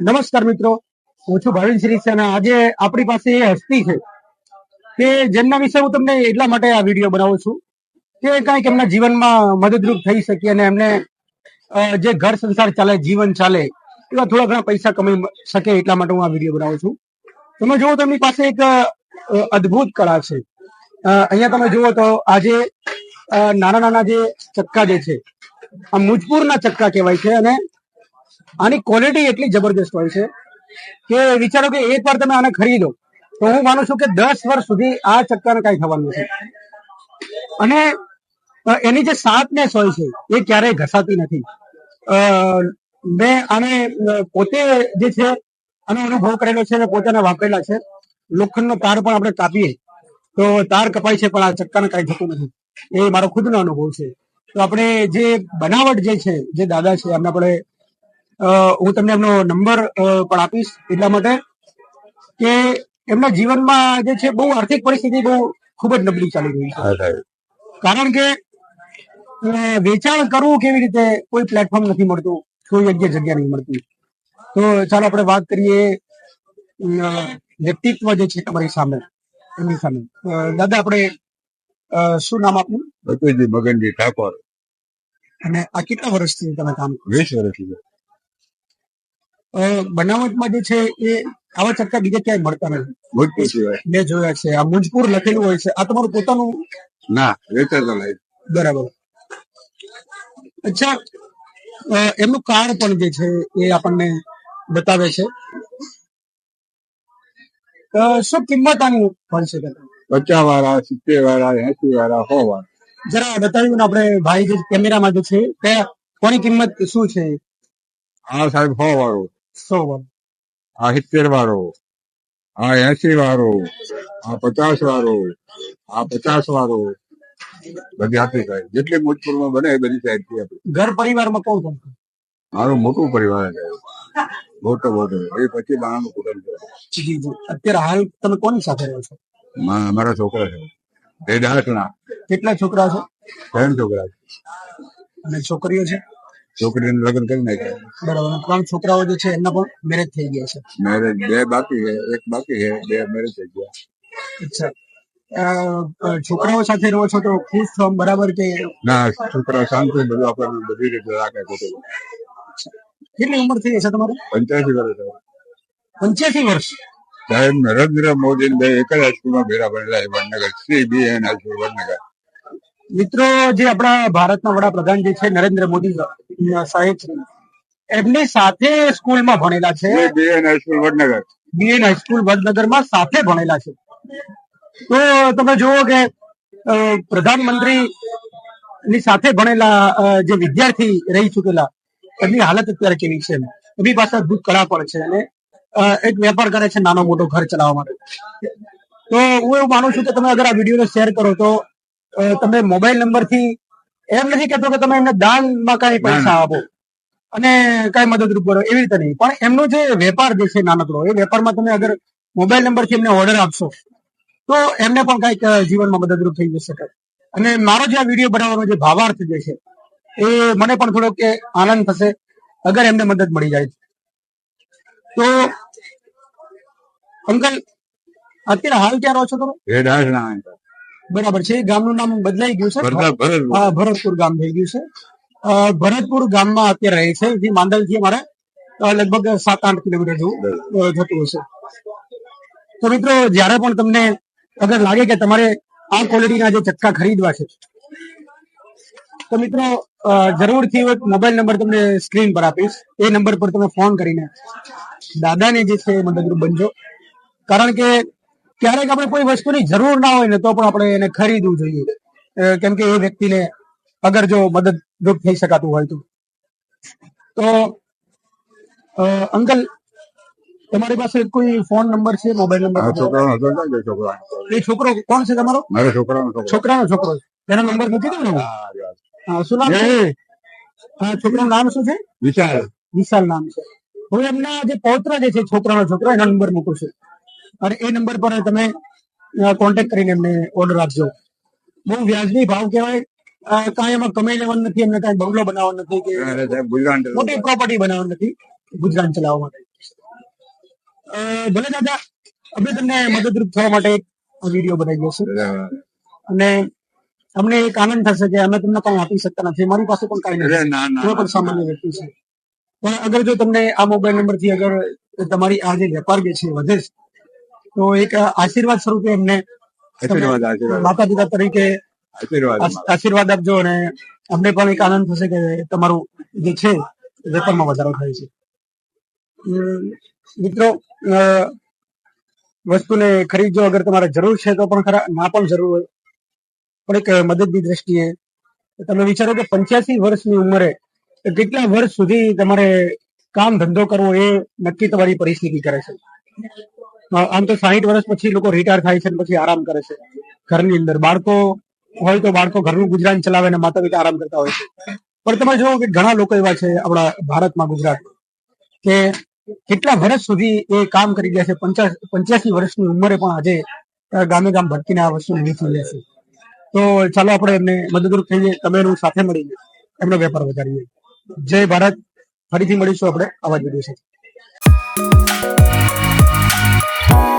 નમસ્કાર મિત્રો. હું છું ભાવિન સિરીસેના આજે આપણી પાસે એ હસ્તી છે કે જેમના વિશે હું તમને એટલા માટે આ વીડિયો બનાવું છું કે કાંઈક એમના જીવનમાં મદદરૂપ થઈ શકે અને એમને જે ઘર સંસાર ચાલે, જીવન ચાલે, એવા થોડા ઘણા પૈસા કમાઈ શકે એટલા માટે હું આ વીડિયો બનાવું છું. તમે જુઓ તો એમની પાસે એક અદ્ભુત કળા છે. અહીંયા તમે જુઓ તો આજે નાના નાના જે ચક્કા જે છે, આ મુજપુરના ચક્કા કહેવાય છે અને આની ક્વોલિટી એટલી જબરદસ્ત હોય છે કે વિચારો કે એક વાર તમે આને ખરીદો, તો હું માનું છું કે દસ વર્ષ સુધી આ ચક્કાને કાંઈ થવાનું છે અને એની જે શાર્પનેસ હોય છે, એ ક્યારેય ઘસાતી નથી. મેં આને પોતે જે છે, આનો અનુભવ કરેલો છે અને પોતાને વાપરેલા છે. લોખંડનો તાર પણ આપણે કાપીએ, તો તાર કપાય છે, પણ આ ચક્કાને કાંઈ થતું નથી. એ મારો ખુદનો અનુભવ છે. તો આપણે જે બનાવટ જે છે, જે દાદા છે, એમને આપણે હું તમને એમનો નંબર પણ આપીશ એટલા માટે કે એમના જીવનમાં જે છે બહુ આર્થિક પરિસ્થિતિ બહુ ખૂબ જ નબળી ચાલી રહી છે. કારણ કે વેચાણ કરવું કેવી રીતે કોઈ પ્લેટફોર્મ નથી મળતું કોઈ યોગ્ય જગ્યા નહીં મળતી. તો ચાલો આપણે વાત કરીએ વ્યક્તિત્વ જે છે તમારી સામે એમની સામે. દાદા આપણે શું નામ આપનું? ભગવતજી મગનજી ઠાકોર. અને આ કેટલા વર્ષથી તમે કામ કરો વીસ વર્ષથી. બનાવટમાં જે છે એ આવા ચક્કા બીજે ક્યાંય મળતા નથી. ભોજપુર સિવાય. મેં જોયા છે. આ મુજપુર લખેલું હોય છે. આ તમારું પોતાનું? ના વેચાતો બરાબર. અચ્છા એમનું કાર્ડ પણ જે છે એ આપણને બતાવે છે. શું કિંમત આની પડશે? પચાસ વાળા સિત્તેર વાળા એસી વાળા સો વાળા જરા બતાવ્યું ને આપણે ભાઈ જે કેમેરામાં જે છે કયા કોની કિંમત શું છે? હા સાહેબ સો વાળો સો આ સિત્તેર વાળો આ એસી વાળો આ પચાસ વાળો આ પચાસ વાળો બધી આપી સાહેબ જેટલી મોજપુરમાં બને એ બધી સાહેબથી આપી ઘર પરિવારમાં કોણ કોણ? મારું મોટું પરિવાર છે મોટો મોટો એ પછી બાણાનું કુટુંબ છે અત્યારે હાલ તમે કોની સાથે રહો છો મારા છોકરા છે એ દાસના કેટલા છોકરા છે ત્રણ છોકરા છે અને છોકરીઓ છે છોકરીને લગ્ન કરી નાખ્યા. બરાબર. ત્રણ છોકરાઓ જે છે એમના પણ મેરેજ થઈ ગયા છે. મેરેજ બે બાકી છે. એક બાકી છે બે મેરેજ થઈ ગયા. અચ્છા. છોકરાઓ સાથે રહો છો તો ખુશ છો બરાબર કે ના છોકરા શાંતિ બધું આપણને બધી રીતે રાખે ખોટું કેટલી ઉંમર થઈ છે તમારે? પંચ્યાસી વર્ષ. પંચ્યાસી વર્ષ? સાહેબ નરેન્દ્ર મોદી બે એક જ હાઈસ્કૂલમાં ભેરા ભણેલા છે Vadnagar. C B N high school Vadnagar. મિત્રો જે આપણા ભારતના વડાપ્રધાન જે છે નરેન્દ્ર મોદી સાહેબ છે એમની સાથે સ્કૂલમાં ભણેલા છે. C high school Vadnagar. BN high school વડનગરમાં સાથે ભણેલા છે. તો તમે જુઓ કે પ્રધાનમંત્રી ની સાથે ભણેલા જે વિદ્યાર્થી રહી ચૂકેલા એમની હાલત અત્યારે કેવી છે? એમની પાસે અદભુત કળા પણ છે અને એક વેપાર કરે છે નાનો મોટો ઘર ચલાવવા માટે. તો હું એવું માનું છું કે તમે અગર આ વિડીયોને શેર કરો તો તમે મોબાઈલ નંબરથી એમ નથી કહેતો કે તમે એમને દાનમાં કઈ પૈસા આપો અને કઈ મદદરૂપ કરો એવી રીતે નહીં. પણ એમનો જે વેપાર જે છે નાનકડો એ વેપારમાં તમે અગર મોબાઈલ નંબરથી એમને ઓર્ડર આપશો તો એમને પણ કંઈક જીવનમાં મદદરૂપ થઈ જશે. અને મારો જે આ વીડિયો બનાવવાનો જે ભાવાર્થ જે છે એ મને પણ થોડોક કે આનંદ થશે અગર એમને મદદ મળી જાય. તો અંકલ અત્યારે હાલ ક્યાં રહો છો તમે? બરાબર છે. ગામનું નામ બદલાઈ ગયું છે. ભરતપુર. ગામ થઈ ગયું છે. ભરતપુર ગામમાં અત્યારે રહે છે. જે માંડલથી અમારે લગભગ સાત આઠ કિલોમીટર જેવું થતું હશે. તો મિત્રો જ્યારે પણ તમને અગર લાગે કે તમારે આ ક્વોલિટીના જે ચક્કા ખરીદવા છે તો મિત્રો જરૂરથી એક મોબાઈલ નંબર તમને સ્ક્રીન પર આપીશ. એ નંબર પર તમે ફોન કરીને દાદાને જે છે મદદરૂપ બનજો. કારણ કે ક્યારેક આપણે કોઈ વસ્તુની જરૂર ના હોય ને તો પણ આપણે એને ખરીદવું જોઈએ. કેમ કે એ વ્યક્તિને અગર જો મદદરૂપ થઈ શકાતું હોય તો. તો અંકલ તમારી પાસે કોઈ ફોન નંબર છે મોબાઈલ નંબર છોકરા એ છોકરો કોણ છે તમારો? મારા છોકરાનો છોકરો. છોકરાનો છોકરો એનો નંબર મૂકી દો ને. શું નામ છે? છોકરાનું નામ શું છે? વિશાલ. વિશાલ નામ છે. હું એમના જે પૌત્ર જે છે છોકરાનો છોકરો એનો નંબર મૂકું છું. અને એ નંબર પર તમે કોન્ટેક્ટ કરીને એમને ઓર્ડર આપજો. બહુ વ્યાજબી ભાવ કહેવાય. કાંઈ એમાં કમાઈ લેવાનું નથી એમને કાંઈ બંગલો બનાવવાનો નથી કે મોટી પ્રોપર્ટી બનાવવાની નથી ગુજરાન ચલાવવા માટે. ભલે દાદા અમે તમને મદદરૂપ થવા માટે એક વીડિયો બનાવી છે. અને અમને એક આનંદ થશે કે અમે તમને કઈ આપી શકતા નથી. મારી પાસે પણ કઈ નથી. પણ સામાન્ય વ્યક્તિ છે. પણ અગર જો તમને આ મોબાઈલ નંબરથી અગર તમારી આ જે વેપાર જે છે વધે છે તો એક આશીર્વાદ સ્વરૂપે એમને આશીર્વાદ આશીર્વાદ. માતા પિતા તરીકે આશીર્વાદ. આશીર્વાદ આપજો અને અમને પણ એક આનંદ થશે કે તમારું જે છે વેપારમાં વધારો થાય છે. મિત્રો વસ્તુને ખરીદજો અગર તમારે જરૂર છે તો પણ ખરા ના પણ જરૂર હોય. પણ એક મદદની દ્રષ્ટિએ તમે વિચારો કે પંચ્યાસી વર્ષની ઉંમરે કેટલા વર્ષ સુધી તમારે કામ ધંધો કરવો એ નક્કી તમારી પરિસ્થિતિ કરે છે? આમ તો સાહીઠ વર્ષ પછી લોકો રિટાયર થાય છે પછી આરામ કરે છે. ઘરની અંદર બાળકો હોય તો બાળકો ઘરનું ગુજરાન ચલાવે અને માતા પિતા આરામ કરતા હોય છે. પણ તમે જોવો કે ઘણા લોકો એવા છે આપણા ભારતમાં ગુજરાત કે કેટલા વર્ષ સુધી એ કામ કરી ગયા છે. પંચાસ પંચ્યાસી વર્ષની ઉંમરે પણ આજે ગામે ગામ ભટકીને આ વસ્તુ વેચી લે છે. તો ચાલો આપણે એમને મદદરૂપ થઈએ, તમે એનું સાથે મળીને એમનો વેપાર વધારીએ. જય ભારત. ફરીથી મળીશું આપણે આવા જ વીડિયો સાથે. Bye.